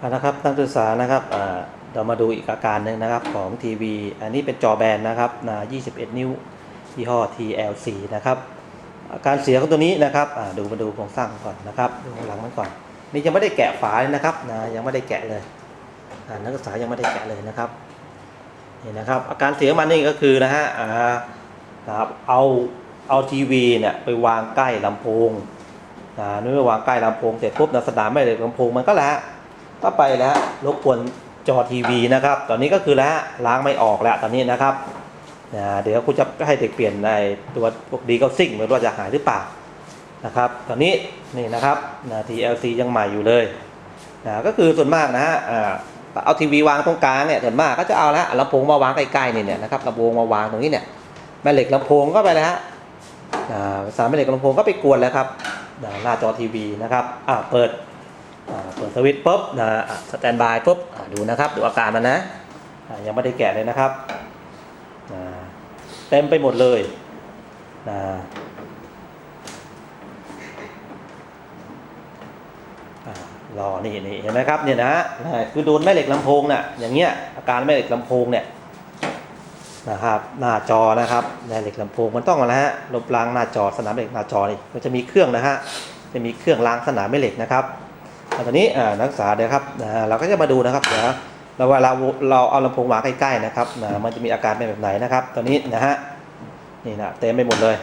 เอาละครับนักศึกษานะครับเรามาดูอีกอาการหนึ่งนะครับของทีวีอันนี้เป็นจอแบนนะครับนะ21 นิ้วยี่ห้อ TLC นะครับอาการเสียของตัวนี้นะครับดูมาดูโครงสร้างก่อนนะครับดูหลังมันก่อน นี่ยังไม่ได้แกะฝาเลยนะครับนะยังไม่ได้แกะเลยนักศึกษายังไม่ได้แกะเลยนะครับนี่นะครับอาการเสียมันนี่ก็คือนะฮะนะครับเอาเอาทีวีเนี่ยไปวางใกล้ลำโพงอ่าเมื่อวางใกล้ลำโพงเสร็จปุ๊บนะสนามแม่เหล็กลำโพงมันก็แล้ว ก็ไปแล้วรบกวนจอทีวีนะครับ ตอนนี้ก็คือแล้วล้างไม่ออกแล้วตอนนี้นะครับนะเดี๋ยวครูจะให้เด็กเปลี่ยนในตัวพวกดีเก้าซิ่งไม่รู้ว่าจะหายหรือเปล่านะครับ ตอนนี้นี่นะครับนะ TLC ยังใหม่อยู่เลยนะก็คือส่วนมากนะฮะเอาทีวีวางตรงกลางเนี่ยส่วนมากก็จะเอาละลำโพงมาวางใกล้ๆนี่เนี่ยนะครับลำโพงมาวางตรงนี้เนี่ยแม่เหล็กลำโพงก็ไปแล้วฮะสารแม่เหล็กลำโพงก็ไปกวนแล้วครับหน้าจอทีวีนะครับอ่าเปิด เปิดสวิตช์ปุ๊บนะสแตนบายปุ๊บดูนะครับ ดูอาการมันนะยังไม่ได้แกะเลยนะครับเต็มไปหมดเลยนะอ่ารอนี่นี่เห็นไหมครับเนี่ยนะฮะคือโดนแม่เหล็กลำโพงเนี่ยอย่างเงี้ยอาการแม่เหล็กลำโพงเนี่ยนะครับหน้าจอนะครับแม่เหล็กลำโพงมันต้องอะฮะลบล้างหน้าจอสนามเหล็กหน้าจอนี่มันจะมีเครื่องนะฮะจะมีเครื่องล้างสนามแม่เหล็กนะครับ ตอนนี้นักศึกษาเดี๋ยวครับนะเราก็จะมาดูนะครับเดี๋ยวเราเวลาเราเอาลำโพงวาใกล้ๆนะครับนะมันจะมีอาการเป็นแบบไหนนะครับ ตอนนี้นะฮะนี่นะเต็มไปหมดเลย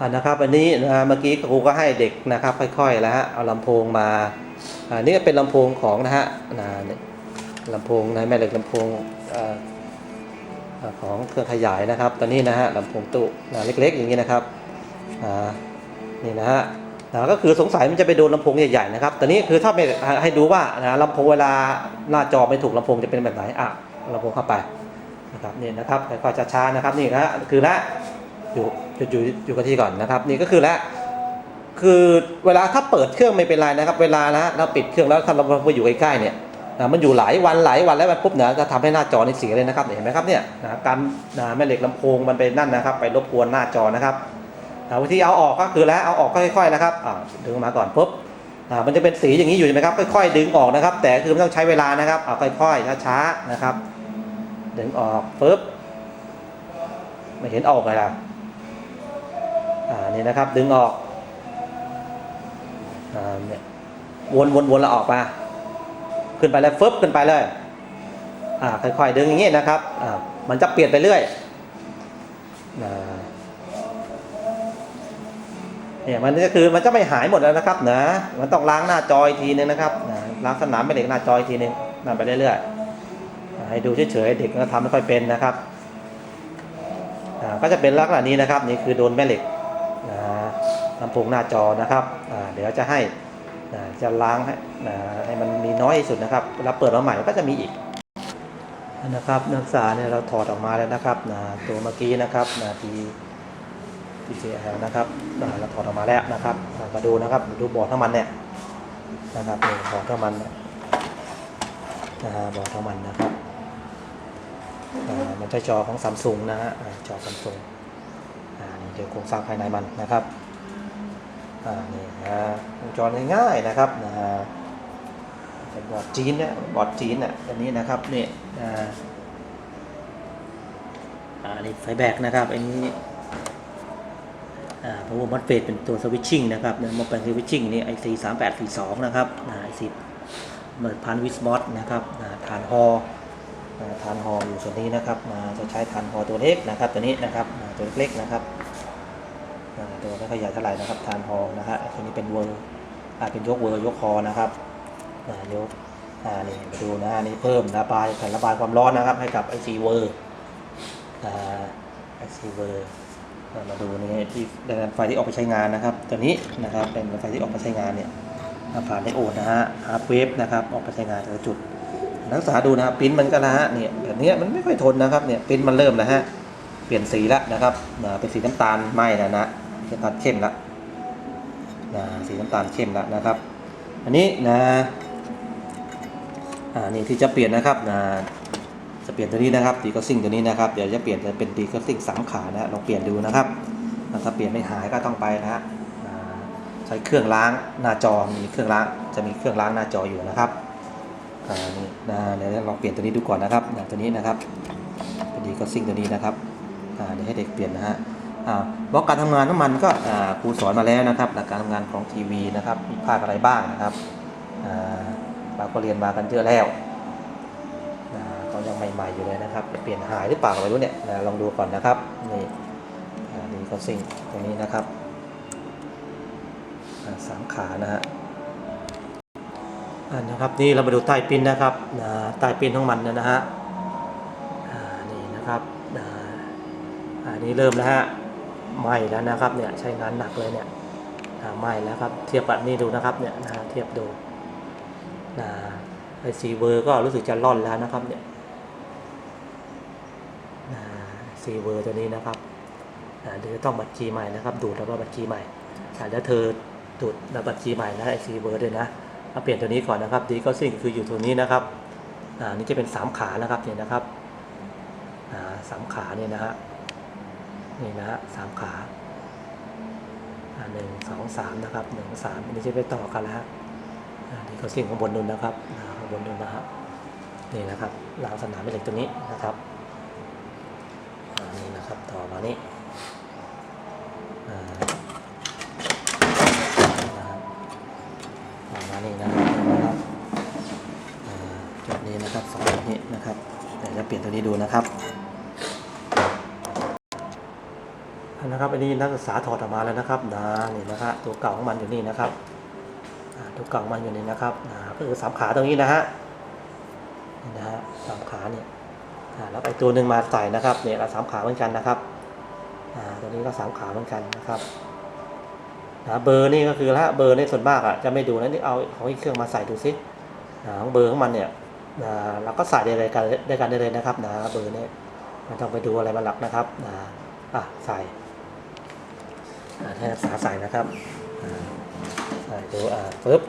อ่านะครับอันนี้นะเมื่อกี้ครูก็ให้เด็กนะครับ ค่อยๆแล้วฮะเอาลำโพงมาอ่านี่ก็เป็นลำโพงของนะฮะนะลำโพงนะแม่เหล็กลำโพงอของเครื่องขยายนะครับ ตอนนี้นะฮะลำโพงตุนะเล็กๆอย่างนี้นะครับอ่านี่นะฮะ นะก็คือสงสัยมันจะไปโดนลำโพงใหญ่ๆนะครับต่นี้คือถ้าไม่ให้ดูว่านะลำโพงเวลาหน้าจอไม่ถูกลำโพงจะเป็นแบบไหน อะลำโพงเข้าไปนะครับนี่นะครับค่อยๆช้าๆนะครับนี่นะคือละอยู่อยู่อยู่อยู่กับที่ก่อนนะครับ นี่ก็คือละคือเวลาถ้าเปิดเครื่องไม่เป็นไรนะครับ เวลานะเราปิดเครื่องแล้วถ้าเราไปอยู่ใกล้ๆเนี่ยนะมันอยู่หลายวันหลายวันแล้วมันปุ๊บเนี่ยจะทำให้หน้าจอนี่เสียเลยนะครับเห็นไหมครับเนี่ยนะการนะแม่เหล็กลำโพงมันไปนั่นนะครับ ไปรบกวนหน้าจอนะครับ วิธีเอาออกก็คือแล้วเอาออกค่อยๆนะครับดึงออกมาก่อนปุ๊บมันจะเป็นสีอย่างนี้อยู่ใช่ไหมครับค่อยๆดึงออกนะครับ แต่คือมันต้องใช้เวลานะครับเอาค่อยๆช้าๆนะครับ ดึงออกปุ๊บไม่เห็นออกเลยล่ะอ่านี่นะครับ ดึงออกอ่าเนี่ยวนวนวนแล้วออกมาขึ้นไปแล้วฟึบขึ้นไปเลยอ่าค่อยๆดึงอย่างนี้นะครับอ่ามันจะเปลี่ยนไปเรื่อยอ่า เนี่ยมันก็คือมันจะไม่หายหมดแล้วนะครับนะมันต้องล้างหน้าจออีกทีนึงนะครับนะล้างสนามแม่เหล็กหน้าจออีกทีนึงนั่นไปเรื่อยๆให้ดูเฉยๆเด็กก็ทำไม่ค่อยเป็นนะครับก็จะเป็นลักษณะนี้นะครับ นี่คือโดนแม่เหล็กนะลำโพงหน้าจอนะครับเดี๋ยวจะให้นะจะล้างให้นะให้มันมีน้อยที่สุดนะครับเวลาเปิดมาใหม่ก็จะมีอีกนะครับนักศึกษาเนี่ยเราถอดออกมาแล้วนะครับนะตัวเมื่อกี้นะครับนะที TCL นะครับเราถอดออกมาแล้วนะครับมาดูนะครับดูบอร์ดทั้งมันเนี่ยนะครับนี่บอร์ดทั้งมันนะฮะบอร์ดทั้งมันนะครับมันใช้จอของซัมซุงนะฮะจอซัมซุงอ่านี่เดี๋ยวโครงสร้างภายในมันนะครับอ่านี่นะฮะวงจรง่ายๆนะครับนะฮะบอร์ดจีนเนี่ยบอร์ดจีนเนี่ยอันนี้นะครับนี่อ่าอ่านี่ไฟแบกนะครับอันนี้ อ่าเพราะว่ามัดเฟดเป็นตัวสวิตชิ่งนะครับมาเป็นสวิตชิ่งนี่ไอซีสามแปดสี่สองนะครับไอซีเมือนพันวิสมอสนะครับฐานฮอฐานฮออยู่ส่วนนี้นะครับอ่าจะใช้ฐานฮอตัวเล็กนะครับ ตัวนี้นะครับตัวเล็กๆนะครับตัวไม่ค่อยใหญ่เท่าไหร่นะครับฐานฮอนะฮะตัวนี้เป็นเวอร์อ่าเป็นยกเวอร์ยกคอนะครับยกอ่านี่มาดูนะฮะนี่เพิ่มระบายแผ่นระบายความร้อนนะครับ ให้กับไอซีเวอร์อ่าไอซีเวอร์ มาดูนี่ที่แรงไฟที่ออกไปใช้งานนะครับ ตัวนี้นะครับเป็นไฟที่ออกไปใช้งานเนี่ยผ่านไดโอดนะฮะฮาร์ดเวฟนะครับออกไปใช้งานแต่ละจุด นักศึกษาดูนะครับปิ้นมันก็นะฮะเนี่ยแบบนี้มันไม่ค่อยทนนะครับเนี่ยปิ้นมันเริ่มแล้วฮะเปลี่ยนสีล้วนะครับเป็นสีน้ำตาลไหม้แล้วนะเป็นน้ำตาลเข้มล้วนะสีน้ำตาลเข้มล้วนะครับ อันนี้นะอ่านี่ที่จะเปลี่ยนนะครับนะ จะเปลี่ยนตัวนี้นะครับดีก็ซิ่งตัวนี้นะครับเดี๋ยวจะเปลี่ยนจะเป็นดีก็ซิ่งสามขานะฮะลองเปลี่ยนดูนะครับถ้าเปลี่ยนไม่หายก็ต้องไปนะฮะใช้เครื่องล้างหน้าจอมีเครื่องล้างจะมีเครื่องล้างหน้าจออยู่นะครับอ่านี่นะเดี๋ยวลองเปลี่ยนตัวนี้ดูก่อนนะครับอย่างตัวนี้นะครับพอดีก็ซิ่งตัวนี้นะครับอ่าเดี๋ยวให้เด็กเปลี่ยนนะฮะอ่าบล็อกการทำงานน้ำมันก็อ่าครูสอนมาแล้วนะครับหลักการทำงานของทีวีนะครับมีภาคอะไรบ้างนะครับอ่าเราก็เรียนมากันเยอะแล้ว ใหม่ๆอยู่เลยนะครับ เปลี่ยนหายหรือเปล่ากไม่รู้เนี่ยนะลองดูก่อนนะครับ นี่ดีก็ซิ่งตรงนี้นะครับสามขานะฮะอ่านะครับนี่เรามาดูใต้ปิ้นนะครับใต้ปิ้นของมันเนยนะฮะนี่นะครับอันนี้เริ่มแล้วฮะไหม้แล้วนะครับเนี่ยใช้งานหนักเลยเนี่ยไหม้แล้วครับเทียบกับนี่ดูนะครับเนี่ยนะฮะเทียบดูนะไอซีเวอร์ก็รู้สึกจะร่อนแล้วนะครับเนี่ย ซีเวอร์ตัวนี้นะครับเดี๋ยวจะต้องบัตรจีย์ใหม่นะครับ ดูดแล้วก็บัตรจีย์ใหม่แล้วเธอดูดรับบัตรคีย์ใหม่นะไอซีเบอร์ด้วยนะมาเปลี่ยนตัวนี้ก่อนนะครับดีก็ซิ่งคืออยู่ตรงนี้นะครับอ่านี่จะเป็นสามขานะครับเนี่ยนะครับอ่าสามขาเนี่ยนะฮะนี่นะฮะสามขาอ่าหนึ่งสองสามนะครับหนึ่งสามอันนี้จะไปต่อกันแล้วฮะอ่านี่ก็ซิ่งข้างบนนู้นนะครับข้างบนนู้นนะฮะนี่นะครับรางสนามเป็นเหล็กตัวนี้นะครับ นะครับต่อมานี่อ่านะครับประมานี้นะครับจุดนี้นะครับสองจุดนี้นะครับเดี๋ยวจะเปลี่ยนตัวนี้ดูนะครับนะครับอันนี้นักศึกษาถอดออกมาแล้วนะครับนะนี่นะครับตัวเก่าของมันอยู่นี่นะครับตัวเก่าของมันอยู่นี่นะครับนะก็คือสามขาตรงนี้นะฮะนี่นะฮะสามขาเนี่ย แล้วไอ้ตัวหนึ่งมาใส่นะครับเนี่ยเราสามขาเหมือนกันนะครับอ่าตัวนี้ก็สามขาเหมือนกันนะครับเบอร์นี่ก็คือละเบอร์ในส่วนมากอะจะไม่ดูนะนี่เอาของอีกเครื่องมาใส่ดูซิของเบอร์ของมันเนี่ยเราก็ใส่ได้เลยกันได้กันได้เลยนะครับนะเบอร์เนี่ยไมันต้องไปดูอะไรมาหลักนะครับนะอะใส่อะให้นักศึกษาใส่นะครับอ่าใส่ดูอ่าปึ๊บ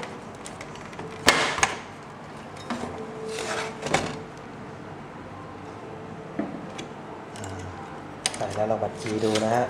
อ่าใส่ แล้วเราบัดคีย์ดูนะฮะ